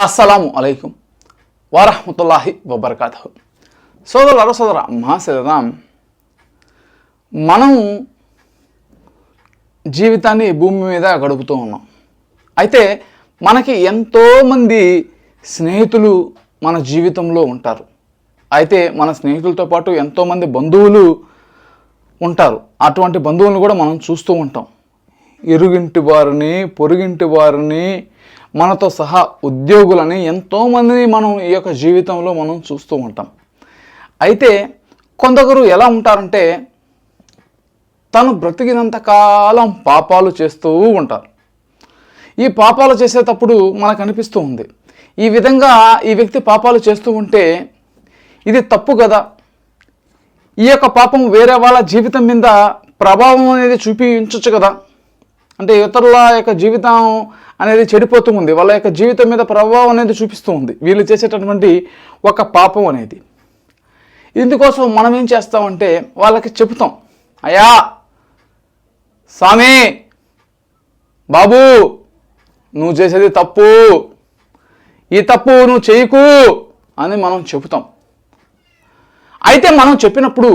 అస్సలాము అలైకుం వరహమతుల్లాహి వబర్కాతు సోదరులారా సోదర మహాశరాం మనం జీవితాన్ని భూమి మీద గడుపుతూ ఉన్నాం. అయితే మనకి ఎంతోమంది స్నేహితులు మన జీవితంలో ఉంటారు. అయితే మన స్నేహితులతో పాటు ఎంతోమంది బంధువులు ఉంటారు. అటువంటి బంధువులను కూడా మనం చూస్తూ ఉంటాం. ఇరుగింటి వారిని పొరుగింటి వారిని మనతో సహా ఉద్యోగులని ఎంతోమందిని మనం ఈ యొక్క జీవితంలో మనం చూస్తూ ఉంటాం. అయితే కొందరు ఎలా ఉంటారంటే తను బ్రతికినంత కాలం పాపాలు చేస్తూ ఉంటారు. ఈ పాపాలు చేసేటప్పుడు మనకు అనిపిస్తూ ఉంది. ఈ విధంగా ఈ వ్యక్తి పాపాలు చేస్తూ ఉంటే ఇది తప్పు కదా? ఈ యొక్క పాపం వేరే వాళ్ళ జీవితం మీద ప్రభావం అనేది చూపించవచ్చు కదా? అంటే ఇతరుల యొక్క జీవితం అనేది చెడిపోతూ ఉంది. వాళ్ళ యొక్క జీవితం మీద ప్రభావం అనేది చూపిస్తూ ఉంది. వీళ్ళు చేసేటటువంటి ఒక పాపం అనేది. ఇందుకోసం మనం ఏం చేస్తామంటే వాళ్ళకి చెబుతాం. అయ్యా స్వామి బాబు నువ్వు చేసేది తప్పు. ఈ తప్పు నువ్వు చేయకు అని మనం చెబుతాం. అయితే మనం చెప్పినప్పుడు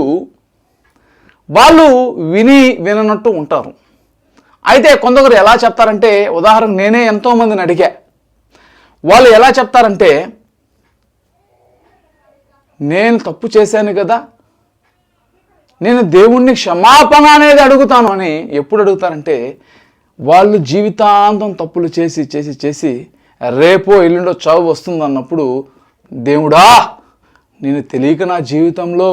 వాళ్ళు విని విననట్టు ఉంటారు. అయితే కొందరు ఎలా చెప్తారంటే ఉదాహరణ నేనే ఎంతోమందిని అడిగా. వాళ్ళు ఎలా చెప్తారంటే నేను తప్పు చేశాను కదా నేను దేవుణ్ణి క్షమాపణ అనేది అడుగుతాను అని ఎప్పుడు అడుగుతారంటే వాళ్ళు జీవితాంతం తప్పులు చేసి చేసి చేసి రేపో ఎల్లుండో చావు వస్తుంది అన్నప్పుడు దేవుడా నేను తెలియక నా జీవితంలో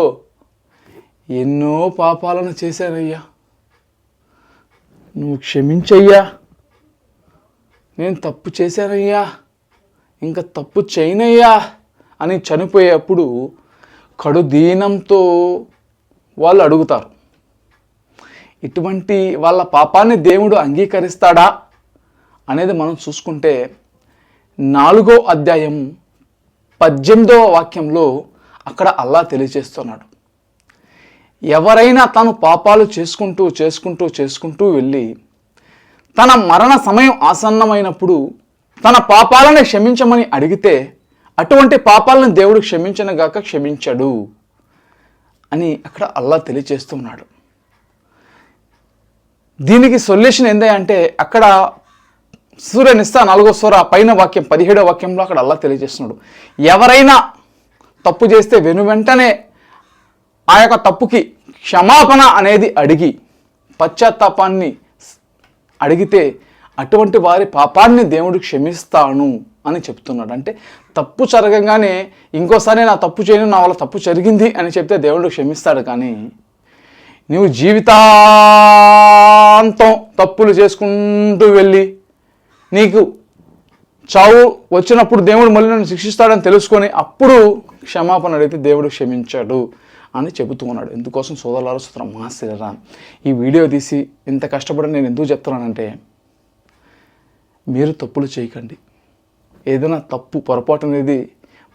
ఎన్నో పాపాలను చేశానయ్యా. నువ్వు క్షమించయ్యా. నేను తప్పు చేశానయ్యా. ఇంకా తప్పు చేయనయ్యా అని చనిపోయేప్పుడు కడు దీనంతో వాళ్ళు అడుగుతారు. ఇటువంటి వాళ్ళ పాపాన్ని దేవుడు అంగీకరిస్తాడా అనేది మనం చూసుకుంటే నాలుగో అధ్యాయం పద్దెనిమిదవ వాక్యంలో అక్కడ అల్లా తెలియజేస్తున్నాడు. ఎవరైనా తను పాపాలు చేసుకుంటూ చేసుకుంటూ చేసుకుంటూ వెళ్ళి తన మరణ సమయం ఆసన్నమైనప్పుడు తన పాపాలను క్షమించమని అడిగితే అటువంటి పాపాలను దేవుడు క్షమించనగాక క్షమించడు అని అక్కడ అల్లా తెలియచేస్తున్నాడు దీనికి సొల్యూషన్ ఏంది అంటే అక్కడ సూర్యనిస్తా నాలుగో సూర పైన వాక్యం పదిహేడో వాక్యంలో అక్కడ అల్లా తెలియజేస్తున్నాడు. ఎవరైనా తప్పు చేస్తే వెను వెంటనే ఆ యొక్క తప్పుకి క్షమాపణ అనేది అడిగి పశ్చాత్తాపాన్ని అడిగితే అటువంటి వారి పాపాన్ని దేవుడు క్షమిస్తాను అని చెప్తున్నాడు. అంటే తప్పు జరగంగానే ఇంకోసారి నా తప్పు చేయను నా వల్ల తప్పు జరిగింది అని చెప్తే దేవుడు క్షమిస్తాడు కానీ నువ్వు జీవితాంతం తప్పులు చేసుకుంటూ వెళ్ళి నీకు చావు వచ్చినప్పుడు దేవుడు మళ్ళీ నన్ను శిక్షిస్తాడని తెలుసుకొని అప్పుడు క్షమాపణ అడిగితే దేవుడు క్షమించాడు. అని చెబుతూ ఉన్నాడు. ఎందుకోసం సోదరులారు మా శ్రీరామ్ ఈ వీడియో తీసి ఇంత కష్టపడి నేను ఎందుకు చెప్తున్నానంటే మీరు తప్పులు చేయకండి. ఏదైనా తప్పు పొరపాటు అనేది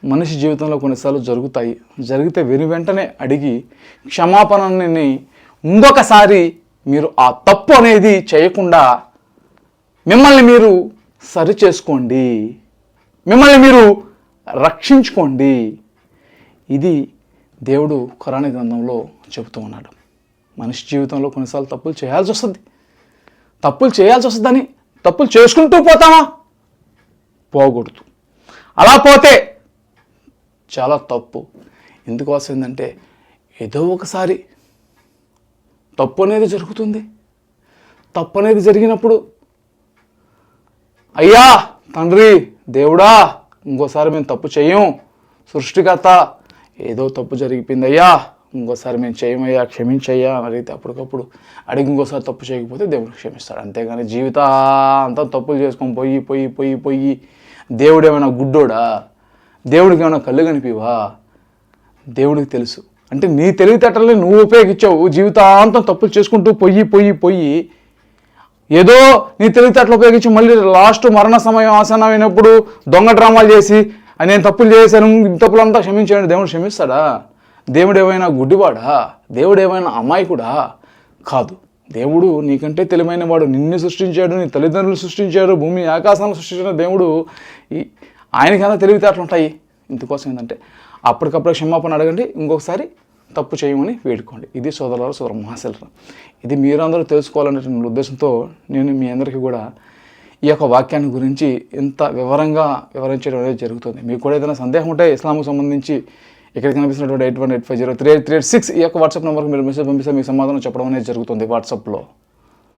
మనిషి జీవితంలో కొన్నిసార్లు జరుగుతాయి. జరిగితే వెను వెంటనే అడిగి క్షమాపణని ఇంకొకసారి మీరు ఆ తప్పు అనేది చేయకుండా మిమ్మల్ని మీరు సరి చేసుకోండి మిమ్మల్ని మీరు రక్షించుకోండి. ఇది దేవుడు ఖురాని గ్రంథంలో చెబుతూ ఉన్నాడు. మనిషి జీవితంలో కొన్నిసార్లు తప్పులు చేయాల్సి వస్తుంది. తప్పులు చేయాల్సి వస్తుందని తప్పులు చేసుకుంటూ పోతామా? పోకూడదు. అలా పోతే చాలా తప్పు. ఎందుకు ఏంటంటే ఏదో ఒకసారి తప్పు అనేది జరుగుతుంది. తప్పు అనేది జరిగినప్పుడు అయ్యా తండ్రి దేవుడా ఇంకోసారి మేము తప్పు చేయం. సృష్టికర్త ఏదో తప్పు జరిగిపోయిందయ్యా ఇంకోసారి మేము చేయమయ్యా క్షమించయ్యా అని అడిగితే అప్పటికప్పుడు అడిగి ఇంకోసారి తప్పు చేయకపోతే దేవుడు క్షమిస్తాడు. అంతేగాని జీవితాంతం తప్పులు చేసుకొని పోయి పోయి పోయి పోయి దేవుడు ఏమైనా గుడ్డోడా? దేవుడికి ఏమైనా కళ్ళు కనిపివా దేవుడికి తెలుసు. అంటే నీ తెలివితేటల్ని నువ్వు ఉపయోగించావు. జీవితాంతం తప్పులు చేసుకుంటూ పొయ్యి పొయ్యి పొయ్యి ఏదో నీ తెలివితేటలు ఉపయోగించి మళ్ళీ లాస్ట్ మరణ సమయం ఆసనమైనప్పుడు దొంగ డ్రామాలు చేసి నేను తప్పులు చేశాను ఈ తప్పులంతా క్షమించాడు దేవుడు క్షమిస్తాడా? దేవుడు ఏమైనా గుడ్డివాడా? దేవుడు ఏమైనా అమాయకుడా? కాదు దేవుడు నీకంటే తెలివైన వాడు. నిన్ను సృష్టించాడు నీ తల్లిదండ్రులు సృష్టించాడు భూమి ఆకాశాలను సృష్టించిన దేవుడు ఈ ఆయనకైనా తెలివితేటలు ఉంటాయి ఇందుకోసం ఏంటంటే అప్పటికప్పుడు క్షమాపణ అడగండి ఇంకొకసారి తప్పు చేయమని వేడుకోండి. ఇది సోదరులు సోదర మహాశిలరా. ఇది మీరందరూ తెలుసుకోవాలనే ఉద్దేశంతో నేను మీ అందరికీ కూడా ఈ యొక్క వాక్యాన్ని గురించి ఇంత వివరంగా వివరించడం అనేది జరుగుతుంది. మీకు కూడా ఏదైనా సందేహం ఉంటే ఇస్లాంకు సంబంధించి ఇక్కడ కనిపిస్తున్నటువంటి eight one eight five zero three eight three eight six ఈ యొక్క వాట్సాప్ నెంబర్కి మీరు మెసేజ్ పంపిస్తే మీకు సమాధానం చెప్పడం అనేది జరుగుతుంది వాట్సాప్లో.